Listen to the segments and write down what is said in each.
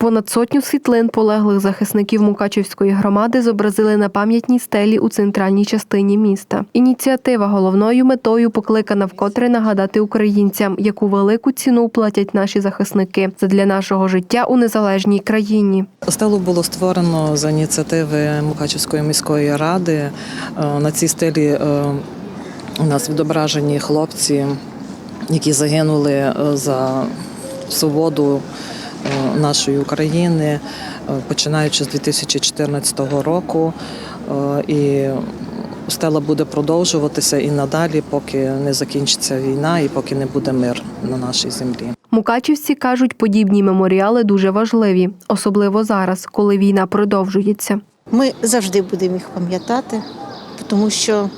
Понад сотню світлин полеглих захисників Мукачівської громади зобразили на пам'ятній стелі у центральній частині міста. Ініціатива головною метою покликана вкотре нагадати українцям, яку велику ціну платять наші захисники задля нашого життя у незалежній країні. Стелу було створено за ініціативи Мукачівської міської ради. Е, На цій стелі е, у нас відображені хлопці, які загинули е, за свободу нашої України, е, починаючи з 2014 року. Е, І стела буде продовжуватися і надалі, поки не закінчиться війна і поки не буде мир на нашій землі. Мукачівці кажуть, подібні меморіали дуже важливі, особливо зараз, коли війна продовжується. Ми завжди будемо їх пам'ятати, тому що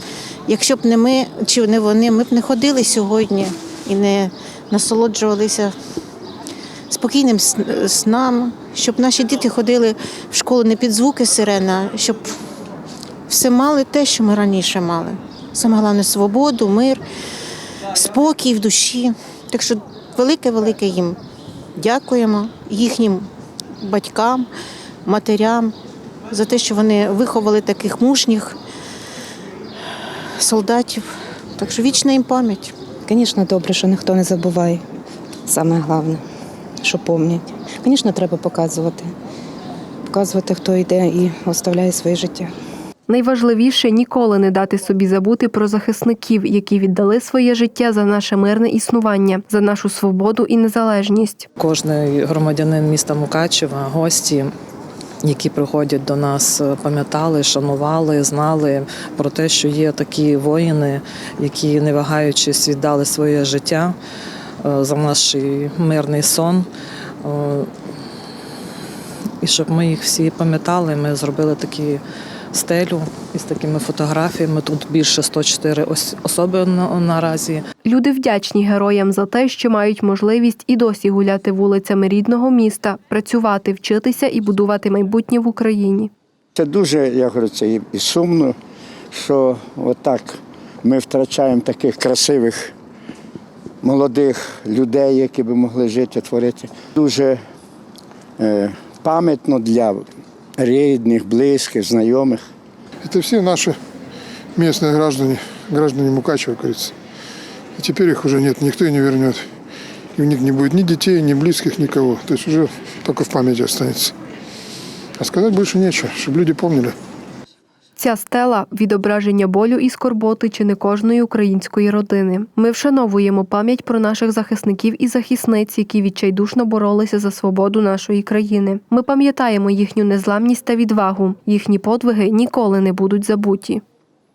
якщо б не ми чи не вони, ми б не ходили сьогодні і не насолоджувалися спокійним с- сном, щоб наші діти ходили в школу не під звуки сирена, щоб все мали те, що ми раніше мали. Саме головне свободу, мир, спокій в душі. Так що велике-велике їм дякуємо їхнім батькам, матерям за те, що вони виховали таких мужніх солдатів. Так що вічна їм пам'ять. Звісно, добре, що ніхто не забуває. Саме головне, що пам'ять. Звісно, треба показувати. Показувати, хто йде і оставляє своє життя. Найважливіше ніколи не дати собі забути про захисників, які віддали своє життя за наше мирне існування, за нашу свободу і незалежність. Кожний громадянин міста Мукачева, гості, які приходять до нас, пам'ятали, шанували, знали про те, що є такі воїни, які, не вагаючись, віддали своє життя за наш мирний сон. Е, І щоб ми їх всі пам'ятали, ми зробили такі стелю із такими фотографіями. Тут більше 104 ос- особи на- наразі. Люди вдячні героям за те, що мають можливість і досі гуляти вулицями рідного міста, працювати, вчитися і будувати майбутнє в Україні. Це дуже, я говорю, це і сумно, що отак ми втрачаємо таких красивих молодих людей, які би могли жити, творити. Дуже е, пам'ятно для рідних, близьких, знайомих. Это все наши местные граждане, граждане Мукачева, как говорится. И теперь их уже нет, никто и не вернет. И у них не будет ни детей, ни близких, никого. То есть уже только в памяти останется. А сказать больше нечего, чтобы люди помнили. Ця стела відображення болю і скорботи чи не кожної української родини. Ми вшановуємо пам'ять про наших захисників і захисниць, які відчайдушно боролися за свободу нашої країни. Ми пам'ятаємо їхню незламність та відвагу. Їхні подвиги ніколи не будуть забуті.